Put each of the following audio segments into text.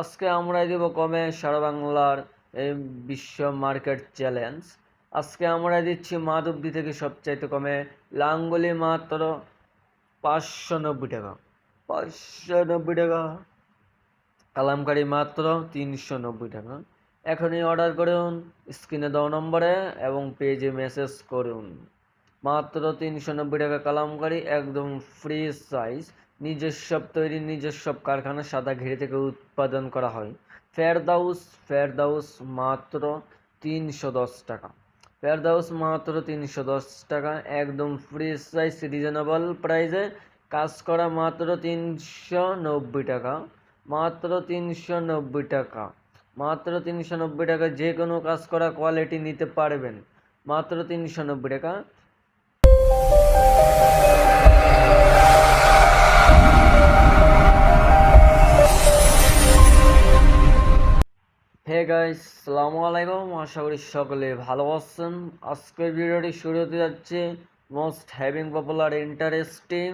আজকে আমরা দেব কমে সারা বাংলার, এই বিশ্ব মার্কেট চ্যালেঞ্জ। আজকে আমরা দিচ্ছি মাধবদী থেকে সবচাইতে কমে লাঙ্গুলি মাত্র পাঁচশো নব্বই টাকা। পাঁচশো নব্বই টাকা। কালামকারি মাত্র তিনশো নব্বই টাকা। এখনই অর্ডার করুন, স্ক্রিনে দেওয়া নম্বরে এবং পেজে মেসেজ করুন। মাত্র তিনশো নব্বই টাকা কালামকারি, একদম ফ্রি সাইজ। নিজস্ব তৈরি নিজস্ব কারখানা সাদা ঘিরে থেকে উৎপাদন করা হয়। ফেরদাউস ফেরদাউস মাত্র তিনশো দশ টাকা। ফেরদাউস মাত্র তিনশো দশ টাকা, একদম ফ্রি সাইজ রিজনেবল প্রাইসে কাজ করা মাত্র তিনশো নব্বই টাকা, মাত্র তিনশো নব্বই টাকা। মাত্র তিনশো নব্বই টাকা যে কোনো কাজ করা কোয়ালিটি নিতে পারবেন। মাত্র তিনশো নব্বই টাকা। হে গাইস আলাইকুম। আশা করি সকলে ভালো আছেন। আজকের ভিডিওটি শুরু হতে যাচ্ছে মোস্ট হ্যাভিং পপুলার ইন্টারেস্টিং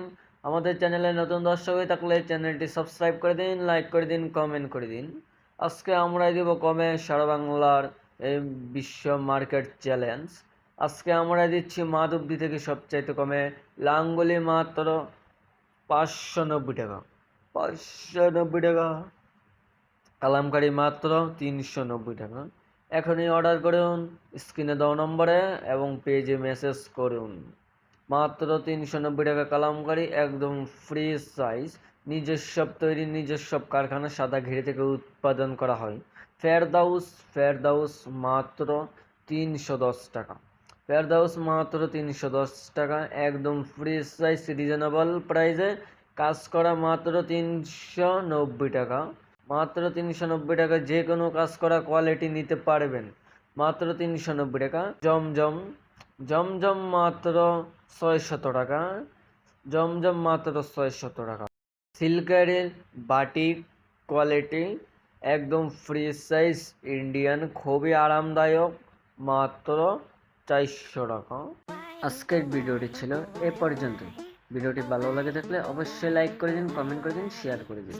আমাদের চ্যানেলে নতুন দর্শক হয়ে থাকলে চ্যানেলটি সাবস্ক্রাইব করে দিন, লাইক করে দিন কমেন্ট করে দিন। আজকে আমরা দেব কমে সারা বাংলার এই বিশ্ব মার্কেট চ্যালেঞ্জ। আজকে আমরা দিচ্ছি মাধবদী থেকে সবচাইতে কমে লাঙ্গুলি মাত্র পাঁচশো নব্বই টাকা। পাঁচশো নব্বই টাকা। কালামকারি মাত্র তিনশো নব্বই টাকা। এখনই অর্ডার করুন স্ক্রিনে দেওয়া নম্বরে এবং পেজে মেসেজ করুন। মাত্র তিনশো নব্বই টাকা কালামকারি, একদম ফ্রি সাইজ নিজস্ব তৈরি, নিজস্ব কারখানা, সাদা ঘিরে থেকে উৎপাদন করা হয়। ফেরদাউস ফেরদাউস মাত্র তিনশো দশ টাকা। ফেরদাউস মাত্র তিনশো দশ টাকা, একদম ফ্রি সাইজ রিজনেবল প্রাইসে কাজ করা মাত্র তিনশো নব্বই টাকা। মাত্র তিনশো নব্বই টাকা যে কোনো কাজ করা কোয়ালিটি নিতে পারবেন। মাত্র তিনশো নব্বই টাকা। জমজম জমজম মাত্র ছয়শত টাকা। জমজম মাত্র ছয়শত টাকা। সিল্কারের বাটিক কোয়ালিটি একদম ফ্রি সাইজ ইন্ডিয়ান খুবই আরামদায়ক, মাত্র চারশো টাকা। আজকের ভিডিওটি ছিল এ পর্যন্তই। ভিডিওটি ভালো লাগে থাকলে অবশ্যই লাইক করে দিন কমেন্ট করে দিন শেয়ার করে দিন।